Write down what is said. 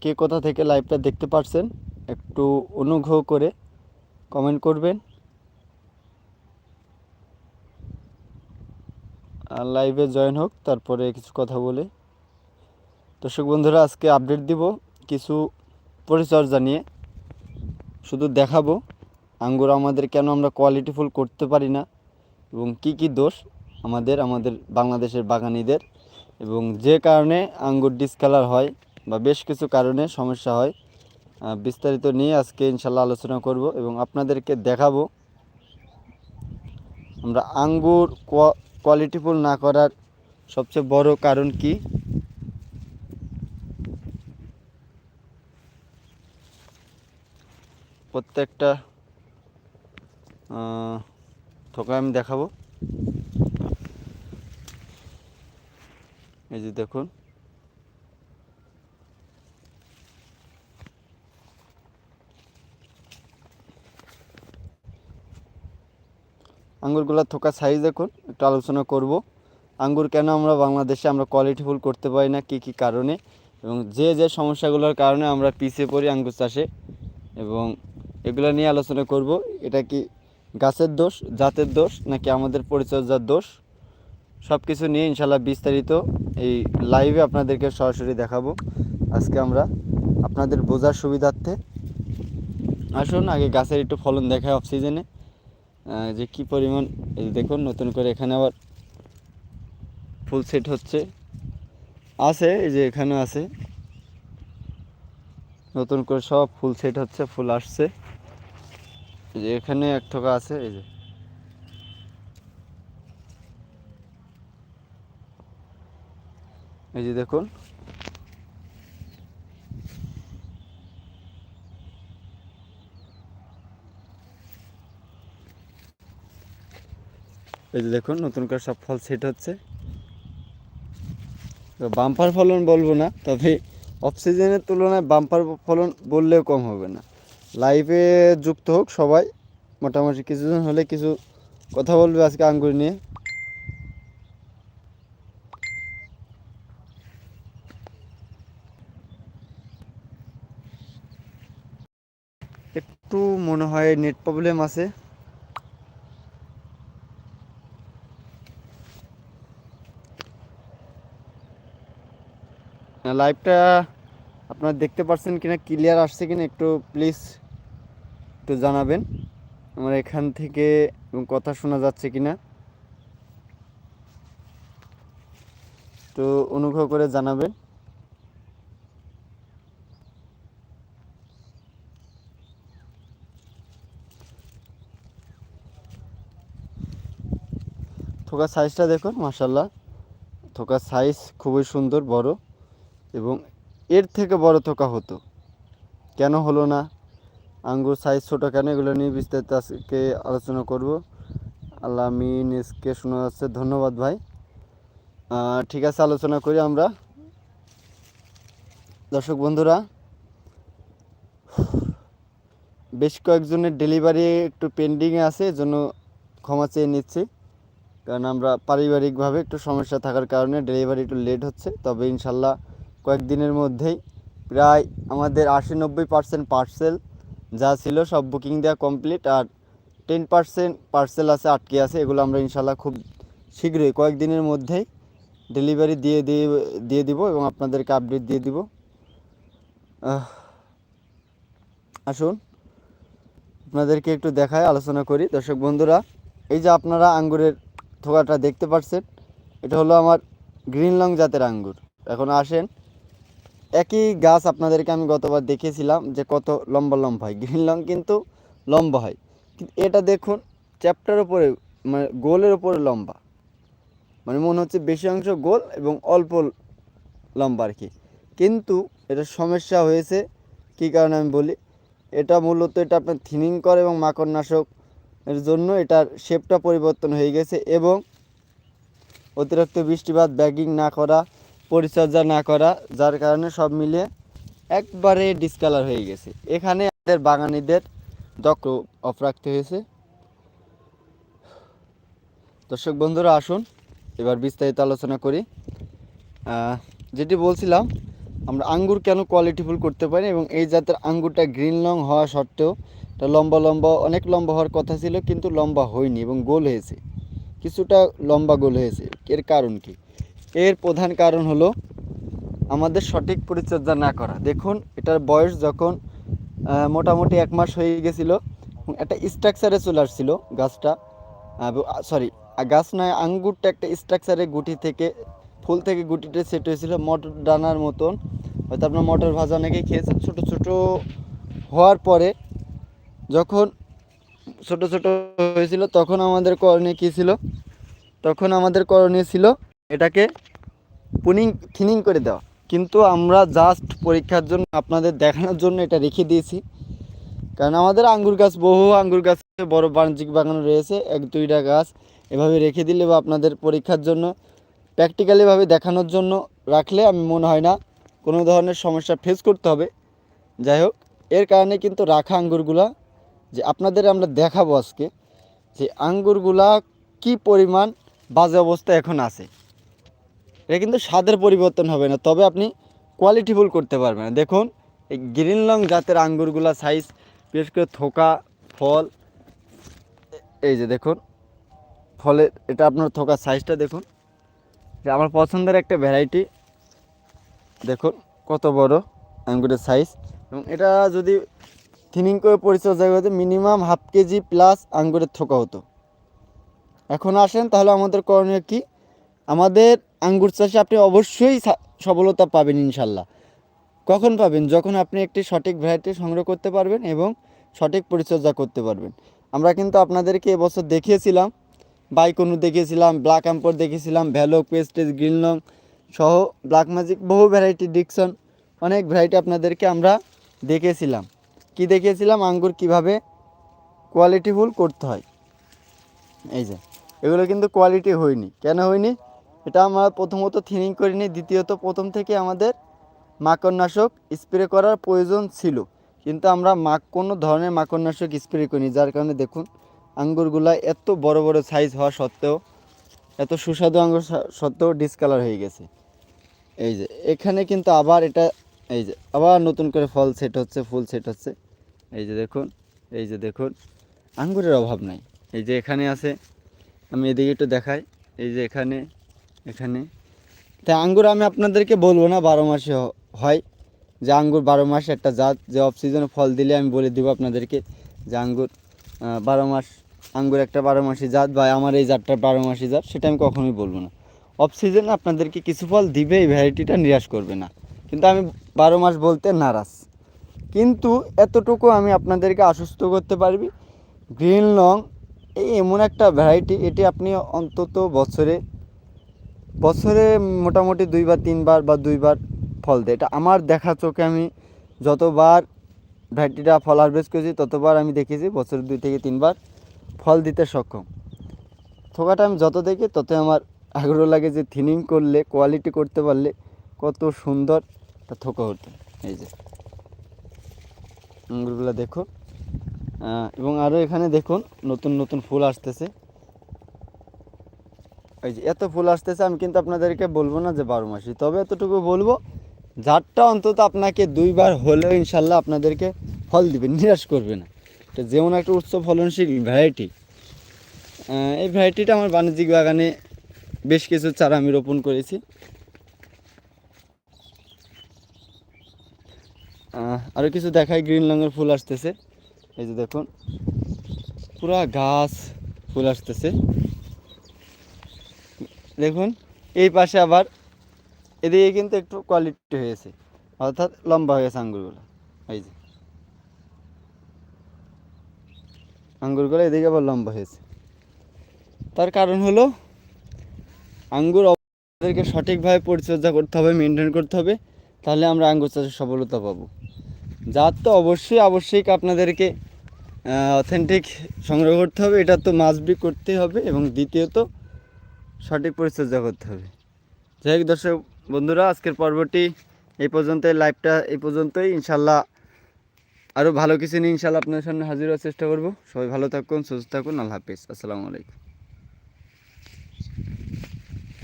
কে কোথা থেকে লাইভটা দেখতে পারছেন, একটু অনুগ্রহ করে কমেন্ট করবেন। আর লাইভে জয়েন হোক, তারপরে কিছু কথা বলে। দর্শক বন্ধুরা, আজকে আপডেট দিব কিছু পরিচর্যা নিয়ে। শুধু দেখাবো, আঙ্গুর আমাদের কেন আমরা কোয়ালিটিফুল করতে পারি না, এবং কি কি দোষ আমাদের আমাদের বাংলাদেশের বাগানিদের, এবং যে কারণে আঙ্গুর ডিসকালার হয় বা বেশ কিছু কারণে সমস্যা হয়। বিস্তারিত নিয়ে আজকে ইনশাল্লাহ আলোচনা করব এবং আপনাদেরকে দেখাবো। আমরা আঙ্গুর কোয়ালিটিফুল না করার সবচেয়ে বড় কারণ কি? প্রত্যেকটা থোকা আমি দেখাবো। এই যে দেখুন। আঙ্গুরগুলোর থোকা সাইজ দেখুন, একটু আলোচনা করব। আঙ্গুর কেন আমরা বাংলাদেশে আমরা কোয়ালিটিফুল করতে পারি না, কী কী কারণে? এবং যে যে সমস্যাগুলোর কারণে আমরা পিছিয়ে পড়ি আঙ্গুর চাষে। এবং এগুলো নিয়ে আলোচনা করব। এটা কি গাছের দোষ, জাতের দোষ, নাকি আমাদের পরিচর্যার দোষ? সব কিছু নিয়ে ইনশাল্লাহ বিস্তারিত এই লাইভে আপনাদেরকে সরাসরি দেখাবো। আজকে আমরা আপনাদের বোঝার সুবিধার্থে। আসুন, আগে গাছের একটু ফলন দেখায় অফ সিজনে যে কি পরিমাণ দেখুন, নতুন করে এখানে আবার ফুল সেট হচ্ছে। আছে, এই যে এখানে আছে। নতুন করে সব ফুল সেট হচ্ছে, ফুল আসছে। এই যে এখানে এক থোকা আছে, এই যে। এই যে দেখুন এই যে দেখুন, নতুন করে সব ফল সেট হচ্ছে। তো বাম্পার ফলন বলব না, তবে অক্সিজেনের তুলনায় বাম্পার ফলন বললেও কম হবে না। লাইভে যুক্ত হোক সবাই, মোটামুটি কিছুজন হলে কিছু কথা বলবে আজকে আঙ্গুর নিয়ে। একটু মনে হয় নেট প্রবলেম আছে। লাইভটা আপনারা দেখতে পাচ্ছেন কিনা ক্লিয়ার আসছে কিনা একটু প্লিজ একটু জানাবেন। আমার এখান থেকে এবং কথা শোনা যাচ্ছে কিনা। তো অনুগ্রহ করে জানাবেন। থোকার সাইজটা দেখুন মাসাল্লাহ থোকার সাইজ খুবই সুন্দর, বড়। এবং এর থেকে বড় থোকা হতো। কেন হলো না? আঙ্গুর সাইজ ছোটো কেন? এগুলো নিয়ে বিস্তারিত আজকে আলোচনা করব। আল্লাহ আমিন এসকে শোনা যাচ্ছে। ধন্যবাদ ভাই। ঠিক আছে, আলোচনা করি আমরা। দর্শক বন্ধুরা, বেশ কয়েকজনের ডেলিভারি একটু পেন্ডিংয়ে আছে, এজন্য ক্ষমা চেয়ে নিচ্ছি। কারণ আমরা পারিবারিকভাবে একটু সমস্যা থাকার কারণে ডেলিভারি একটু লেট হচ্ছে। তবে ইনশাল্লাহ কয়েকদিনের মধ্যেই প্রায় আমাদের আশি নব্বই পার্সেন্ট পার্সেল যা ছিল সব বুকিং দেওয়া কমপ্লিট আর টেন পার্সেন্ট পার্সেল আছে, আটকে আছে, এগুলো আমরা ইনশাল্লাহ খুব শীঘ্রই কয়েকদিনের মধ্যেই ডেলিভারি দিয়ে দিয়ে দিয়ে দিব এবং আপনাদেরকে আপডেট দিয়ে দিব। আসুন, আপনাদেরকে একটু দেখায়, আলোচনা করি। দর্শক বন্ধুরা, এই যে আপনারা আঙ্গুরের থোকাটা দেখতে পাচ্ছেন এটা হলো আমার গ্রিন লং জাতের আঙ্গুর। এখন আসেন একই গাছ আপনাদেরকে আমি গতবার দেখিয়েছিলাম যে কত লম্বা লম্বা হয়। গ্রিন লং কিন্তু লম্বা হয়। কিন্তু এটা দেখুন চ্যাপ্টার ওপরে মানে গোলের ওপরে লম্বা। মানে মনে হচ্ছে বেশি অংশ গোল এবং অল্প লম্বা আর কি। কিন্তু এটা সমস্যা হয়েছে, কী কারণে আমি বলি? এটা মূলত এটা আপনার থিনিং করে এবং মাকড়নাশক এর জন্য এটার শেপটা পরিবর্তন হয়ে গেছে এবং অতিরিক্ত বৃষ্টিপাত ব্যাগিং না করা পরিচর্যা না করা, যার কারণে সব মিলিয়ে একবারে ডিসকালার হয়ে গেছে। এখানে আমাদের বাগানিদের দক্ষ অফ রাখতে হয়েছে। দর্শক বন্ধুরা, আসুন, এবার বিস্তারিত আলোচনা করি। যেটি বলছিলাম, আমরা আঙ্গুর কেন কোয়ালিটিফুল করতে পারি এবং এই জাতের আঙ্গুরটা গ্রিন লং হওয়া সত্ত্বেও এটা লম্বা লম্বা, অনেক লম্বা হওয়ার কথা ছিল, কিন্তু লম্বা হয়নি এবং গোল হয়েছে। কিছুটা লম্বা গোল হয়েছে। এর কারণ কি? এর প্রধান কারণ হলো আমাদের সঠিক পরিচর্যা না করা। দেখুন, এটার বয়স যখন মোটামুটি এক মাস হয়ে গেছিল, একটা স্ট্রাকচারে চলে আসছিল গাছটা। সরি গাছ নয়, আঙ্গুরটা একটা স্ট্রাকচারে গুটি থেকে, ফুল থেকে গুটিতে সেট হয়েছিল মটর ডানার মতন। হয়তো আপনার মটর ভাজা অনেকেই খেয়েছেন, ছোটো ছোটো হওয়ার পরে যখন ছোট ছোট হয়েছিল, তখন আমাদের করণীয় কী ছিল? তখন আমাদের করণীয় ছিল এটাকে পুনিং থিনিং করে দেওয়া। কিন্তু আমরা জাস্ট পরীক্ষার জন্য আপনাদের দেখানোর জন্য এটা রেখে দিয়েছি। কারণ আমাদের আঙ্গুর গাছ, বহু আঙ্গুর গাছ বড় বাণিজ্যিক বাগান রয়েছে, এক দুইটা গাছ এভাবে রেখে দিলে বা আপনাদের পরীক্ষার জন্য প্র্যাকটিক্যালিভাবে দেখানোর জন্য রাখলে আমি মনে হয় না কোনো ধরনের সমস্যা ফেস করতে হবে। যাই হোক, এর কারণে কিন্তু রাখা আঙ্গুরগুলা, যে আপনাদের আমরা দেখাবো আজকে, যে আঙ্গুরগুলা কি পরিমাণ বাজে অবস্থা এখন আছে। এটা কিন্তু স্বাদের পরিবর্তন হবে না, তবে আপনি কোয়ালিটি কোয়ালিটিফুল করতে পারবেন। দেখুন, এই গ্রিন লং জাতের আঙ্গুরগুলা সাইজ বিশেষ করে থোকা, ফল, এই যে দেখুন, ফলের, এটা আপনার থোকা সাইজটা দেখুন। আমার পছন্দের একটা ভ্যারাইটি দেখুন, কত বড় আঙ্গুরের সাইজ এবং এটা যদি থিনিং করে পরিচর্যা করতে মিনিমাম হাফ কেজি প্লাস আঙ্গুরের থোকা হতো। এখন আসেন, তাহলে আমাদের করণীয় কি? আমাদের আঙ্গুর চাষে আপনি অবশ্যই সফলতা পাবেন ইনশাল্লাহ। কখন পাবেন? যখন আপনি একটি সঠিক ভ্যারাইটি সংগ্রহ করতে পারবেন এবং সঠিক পরিচর্যা করতে পারবেন। আমরা কিন্তু আপনাদেরকে এবছর দেখিয়েছিলাম, বাইকনু দেখিয়েছিলাম ব্ল্যাক অ্যাম্পর দেখিয়েছিলাম ভ্যালো পেস্টেজ গ্রিন লং সহ ব্ল্যাক ম্যাজিক বহু ভ্যারাইটি ডিকশন অনেক ভ্যারাইটি আপনাদেরকে আমরা দেখিয়েছিলাম। কি দেখিয়েছিলাম? আঙ্গুর কীভাবে কোয়ালিটিফুল করতে হয়। এই যে, এগুলো কিন্তু কোয়ালিটি হয়নি। কেন হয়নি? এটা আমরা প্রথমত থিনিং করিনি দ্বিতীয়ত প্রথম থেকে আমাদের মাকড়নাশক স্প্রে করার প্রয়োজন ছিল। কিন্তু আমরা মাক, কোনো ধরনের মাকড়নাশক স্প্রে করিনি, যার কারণে দেখুন, আঙ্গুরগুলা এত বড় বড় সাইজ হওয়া সত্ত্বেও, এত সুস্বাদু আঙ্গুর সত্ত্বেও ডিসকালার হয়ে গেছে। এই যে, এখানে কিন্তু আবার এটা, এই যে, আবার নতুন করে ফল সেট হচ্ছে, ফুল সেট হচ্ছে। এই যে দেখুন, এই যে দেখুন, আঙ্গুরের অভাব নাই। এই যে এখানে আছে, আমি এদিকে একটু দেখাই। এই যে এখানে এখানে। তাই আঙ্গুর আমি আপনাদেরকে বলব না, বারো মাসে হয়। যে আঙ্গুর বারো মাসে একটা জাত, যে অফ সিজনে ফল দিলে আমি বলে দিব আপনাদেরকে যে আঙ্গুর বারো মাস, আঙ্গুর একটা বারো মাসি জাত বা আমার এই জাতটা বারো মাসি জাত, সেটা আমি কখনোই বলব না। অফ সিজনে আপনাদেরকে কিছু ফল দিবে, এই ভ্যারাইটিটা নিরাশ করবে না। কিন্তু আমি বারো মাস বলতে নারাজ। কিন্তু এতটুকু আমি আপনাদেরকে আশ্বস্ত করতে পারবি, গ্রিন লং, এই এমন একটা ভ্যারাইটি এটি আপনি অন্তত বছরে বছরে মোটামুটি দুইবার, তিনবার বা দুইবার ফল দেয়। এটা আমার দেখা চোখে আমি যতবার ভ্যারাইটিটা ফল হারভেস্ট করেছি, ততবার আমি দেখেছি বছরে দুই থেকে তিনবার ফল দিতে সক্ষম। থোকাটা আমি যত দেখি, তত আমার আগ্রহ লাগে যে থিনিং করলে কোয়ালিটি করতে পারলে কত সুন্দর তা থোকা হতো। এই যে, আঙ্গুরগুলো দেখো। এবং আরও এখানে দেখুন, নতুন নতুন ফুল আসতেছে। এই যে এত ফুল আসতেছে, আমি কিন্তু আপনাদেরকে বলব না যে বারো মাসি তবে এতটুকু বলব জাতটা অন্তত আপনাকে দুইবার হলেও ইনশাল্লাহ আপনাদেরকে ফল দিবে, নিরাশ করবে না। এটা যেমন একটা উচ্চ ফলনশীল ভ্যারাইটি এই ভ্যারাইটিটা আমার বাণিজ্যিক বাগানে বেশ কিছু চারা আমি রোপণ করেছি। আরও কিছু দেখাই, গ্রিন রঙের ফুল আসতেছে। এই যে দেখুন, পুরা গাছ ফুল আসতেছে। দেখুন, এই পাশে আবার এদিকে কিন্তু একটু কোয়ালিটি হয়েছে, অর্থাৎ লম্বা হয়েছে আঙ্গুরগুলো, এই যে। আঙ্গুরগুলো এদিকে আবার লম্বা হয়েছে। তার কারণ হলো, আঙ্গুর আমাদেরকে সঠিকভাবে পরিচর্যা করতে হবে মেনটেন করতে হবে, তাহলে আমরা আঙ্গুর চাষে সফলতা পাবো। জাত তো অবশ্যই আবশ্যিক, আপনাদেরকে অথেন্টিক সংগ্রহ করতে হবে, এটা তো মাসবি করতে হবে এবং দ্বিতীয়ত সঠিক পরিচর্যা করতে হবে। যাই হোক দর্শক বন্ধুরা, আজকের পর্বটি এই পর্যন্তই, লাইভটা এই পর্যন্তই। ইনশাল্লাহ আরও ভালো কিছু নিয়ে ইনশাল্লাহ আপনার সামনে হাজির হওয়ার চেষ্টা করব। সবাই ভালো থাকুন, সুস্থ থাকুন, আল্লাহ হাফিজ। আসসালামু আলাইকুম।